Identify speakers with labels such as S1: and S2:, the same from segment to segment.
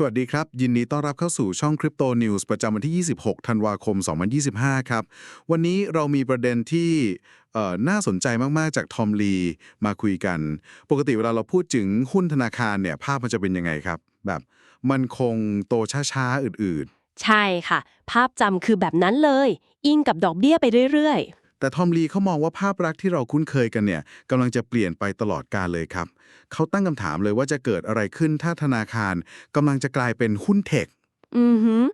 S1: สวัสดีครับ ยินดีต้อนรับเข้าสู่ช่อง Crypto News ประจำวันที่ 26 ธันวาคม 2025 ครับ วันนี้เรามีประเด็นที่น่าสนใจมาก ๆ จากทอมลีมาคุยกัน ปกติเวลาเราพูดถึงหุ้นธนาคารเนี่ย ภาพมันจะเป็นยังไงครับ แบบมันคงโตช้า ๆ อืด
S2: ใช่ค่ะ ภาพจำคือแบบนั้นเลย อิงกับดอกเบี้ยไปเรื่อย
S1: ๆ แต่ทอมลีเขามองว่าภาพลักษณ์ที่เราคุ้นเคยกันเนี่ยกำลังจะเปลี่ยนไปตลอดกาลเลยครับ เขาตั้งคำถามเลยว่าจะเกิดอะไรขึ้นถ้าธนาคารกำลังจะกลายเป็นหุ้นเทค
S2: ๆอือหือ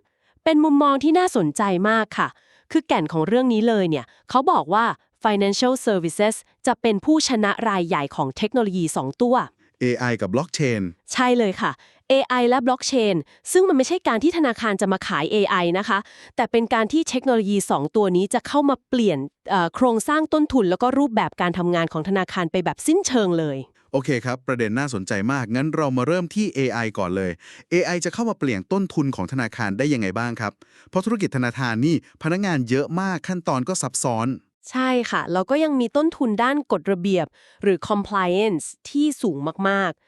S2: เป็นมุมมองที่น่าสนใจมากค่ะ คือแก่นของเรื่องนี้เลยเนี่ย เขาบอกว่า financial services จะเป็นผู้ชนะรายใหญ่ของเทคโนโลยี 2 ตัว
S1: AI กับบล็อกเชน
S2: ใช่เลยค่ะ AI และ blockchain ซึ่งมันไม่ใช่การที่ธนาคารจะมาขาย AI นะคะ แต่เป็นการที่เทคโนโลยี 2 ตัวนี้จะเข้ามาเปลี่ยนเอ่อโครงสร้างต้นทุน แล้วก็รูปแบบการทำงานของธนาคารไปแบบสิ้นเชิงเลย
S1: โอเคครับ ประเด็นน่าสนใจมาก งั้นเรามาเริ่มที่ AI ก่อนเลย AI จะเข้ามาเปลี่ยนต้นทุนของธนาคารได้ยังไงบ้างครับ เพราะธุรกิจธนาคารนี่พนักงานเยอะมากขั้นตอนก็ซับซ้อน
S2: ใช่ค่ะแล้วก็ยังมีต้นทุนด้านกฎระเบียบหรือ compliance ที่สูงมากๆ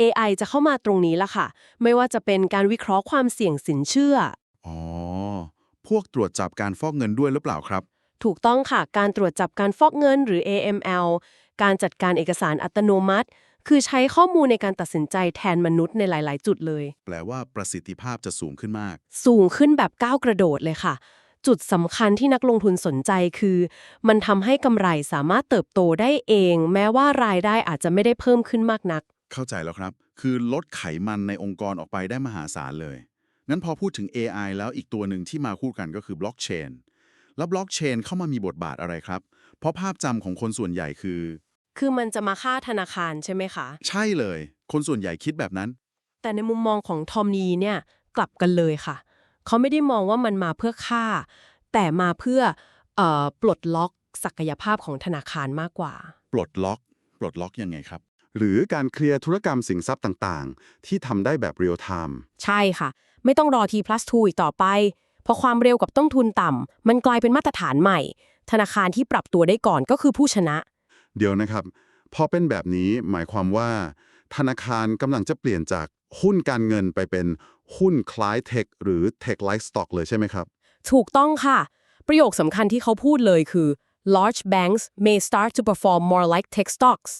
S2: AI จะเข้ามาตรงนี้ละค่ะ ไม่ว่าจะเป็นการวิเคราะห์ความเสี่ยงสินเชื่อ
S1: อ๋อ พวกตรวจจับการฟอกเงินด้วยหรือเปล่าครับ
S2: ถูกต้องค่ะ การตรวจจับการฟอกเงินหรือ AML การจัดการเอกสารอัตโนมัติ คือใช้ข้อมูลในการตัดสินใจแทนมนุษย์ในหลาย ๆ จุดเลย
S1: แปลว่าประสิทธิภาพจะสูงขึ้นมาก
S2: สูงขึ้นแบบก้าวกระโดดเลยค่ะ จุดสำคัญที่นักลงทุนสนใจคือ มันทำให้กำไรสามารถเติบโตได้เอง แม้ว่ารายได้อาจจะไม่ได้เพิ่มขึ้นมากนัก
S1: เข้าใจแล้วครับ คือลดไขมันในองค์กรออกไปได้มหาศาลเลย งั้นพอพูดถึง AI แล้วอีกตัวหนึ่งที่มาคู่กันก็คือบล็อกเชน แล้วบล็อกเชนเข้ามามีบทบาทอะไรครับ เพราะภาพจำของคนส่วนใหญ่คือ
S2: คือมันจะมาฆ่าธนาคารใช่ไหมคะ
S1: ใช่เลย คนส่วนใหญ่คิดแบบนั้น
S2: แต่ในมุมมองของทอมนีเนี่ยกลับกันเลยค่ะ เขาไม่ได้มองว่ามันมาเพื่อฆ่า แต่มาเพื่อเอ่อปลดล็อกศักยภาพของธนาคารมากกว่า
S1: ปลดล็อก ปลดล็อกยังไงครับ
S3: หรือการเคลียร์ธุรกรรมสินทรัพย์ต่างๆ ที่ทำได้แบบเรียลไทม์
S2: ใช่ค่ะ ไม่ต้องรอ T plus 2อีกต่อไป พอความเร็วกับต้นทุนต่ำมันกลายเป็นมาตรฐานใหม่ ธนาคารที่ปรับตัวได้ก่อนก็คือผู้ชนะ
S3: เดี๋ยวนะครับ พอเป็นแบบนี้หมายความว่า ธนาคารกำลังจะเปลี่ยนจากหุ้นการเงินไปเป็นหุ้นคล้ายเทคหรือเทคไลฟ์สต็อกเลยใช่ไหมครับ
S2: ถูกต้องค่ะ ประโยคสำคัญที่เขาพูดเลยคือ large banks may start to perform more like tech stocks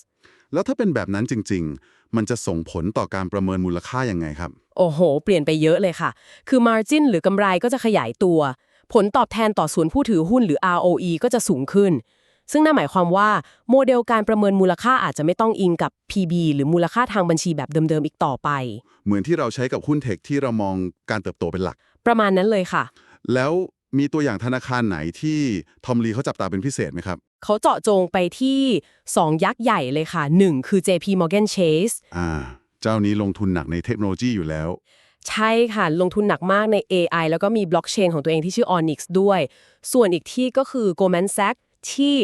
S3: แล้วถ้าเป็นแบบนั้นจริง ๆ มันจะส่งผลต่อการประเมินมูลค่ายังไงครับ
S2: โอ้โห เปลี่ยนไปเยอะเลยค่ะ คือ margin หรือกำไรก็จะขยายตัว ผลตอบแทนต่อส่วนผู้ถือหุ้นหรือ ROE ก็จะสูงขึ้น ซึ่งนั่นหมายความว่าโมเดลการประเมินมูลค่าอาจจะไม่ต้องอิงกับ PB หรือมูลค่าทางบัญชีแบบเดิมๆอีกต่อไป
S3: เหมือนที่เราใช้กับหุ้นเทคที่เรามองการเติบโตเป็นหลัก
S2: ประมาณนั้นเลยค่ะ
S3: แล้ว มีตัวอย่างธนาคารไหนที่ทอมลีเขาจับตาเป็นพิเศษไหมครับ
S2: เขาเจาะจงไปที่ 2 ยักษ์ใหญ่เลยค่ะ 1 คือ JP Morgan Chase
S3: อ่า เจ้านี้ลงทุนหนักในเทคโนโลยีอยู่แล้ว
S2: ใช่ค่ะ ลงทุนหนักมากใน AI แล้วก็มีบล็อกเชนของตัวเองที่ชื่อ Onyx ด้วย ส่วนอีกที่ก็คือ Goldman Sachs ที่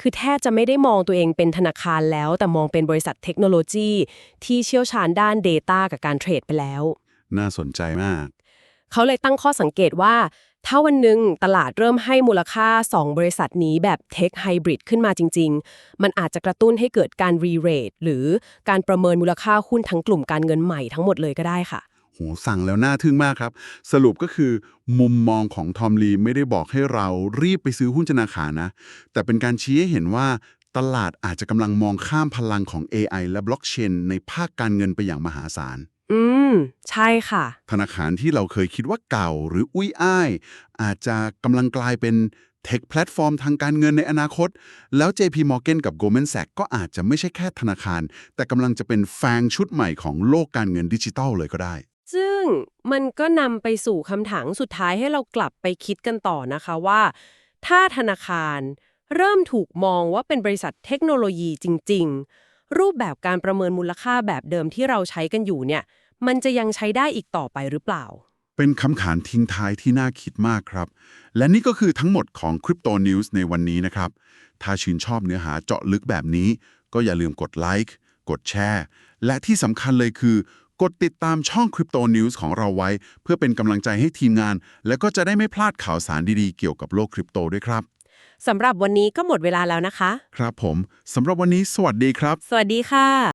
S2: คือแทบจะไม่ได้มองตัวเองเป็นธนาคารแล้ว แต่มองเป็นบริษัทเทคโนโลยี ที่เชี่ยวชาญด้าน Data กับการเทรดไปแล้ว
S3: น่าสนใจมาก
S2: เขาเลยตั้งข้อสังเกตว่า ถ้าวันหนึ่งตลาดเริ่มให้มูลค่า 2 บริษัทนี้แบบเทคไฮบริดขึ้นมาจริง ๆ มันอาจจะกระตุ้นให้เกิดการรีเรทหรือการประเมินมูลค่าหุ้นทั้งกลุ่มการเงินใหม่ทั้งหมดเลยก็ได้ค่ะ
S3: โหสั่งแล้วน่าทึ่งมากครับ สรุปก็คือ มุมมองของทอมลีไม่ได้บอกให้เรารีบไปซื้อหุ้นธนาคารนะ แต่เป็นการชี้ให้เห็นว่าตลาดอาจจะกำลังมองข้ามพลังของ AI และบล็อกเชนในภาคการเงินไปอย่างมหาศาล
S2: อืม ใช่ค่ะ
S3: ธนาคารที่เราเคยคิดว่าเก่าหรืออุ้ยอ้าย อาจจะกำลังกลายเป็นเทคแพลตฟอร์มทางการเงินในอนาคต แล้ว JP Morgan กับ Goldman Sachs ก็อาจจะไม่ใช่แค่ธนาคาร แต่กำลังจะเป็นแฟงชุดใหม่ของโลกการเงินดิจิทัลเลยก็ได้
S2: ซึ่งมันก็นำไปสู่คำถามสุดท้ายให้เรากลับไปคิดกันต่อนะคะว่า ถ้าธนาคารเริ่มถูกมองว่าเป็นบริษัทเทคโนโลยีจริง ๆ รูปแบบการประเมินมูลค่าแบบเดิมที่เราใช้กันอยู่เนี่ย มันจะยังใช้ได้อีกต่อไปหรือเปล่า
S3: เป็นคำขานทิ้งท้ายที่น่าคิดมากครับ และนี่ก็คือทั้งหมดของ Crypto News ในวันนี้นะครับ ถ้าชื่นชอบเนื้อหาเจาะลึกแบบนี้ ก็อย่าลืมกดไลค์กดแชร์และที่สำคัญเลยคือกดติดตามช่อง Crypto News ของเราไว้ เพื่อเป็นกำลังใจให้ทีมงาน และก็จะได้ไม่พลาดข่าวสารดีๆ เกี่ยวกับโลกคริปโตด้วยครับ
S2: สำหรับวันนี้ก็หมดเวลาแล้วนะคะ
S3: ครับผม สำหรับวันนี้สวัสดีครับ
S2: สวัสดีค่ะ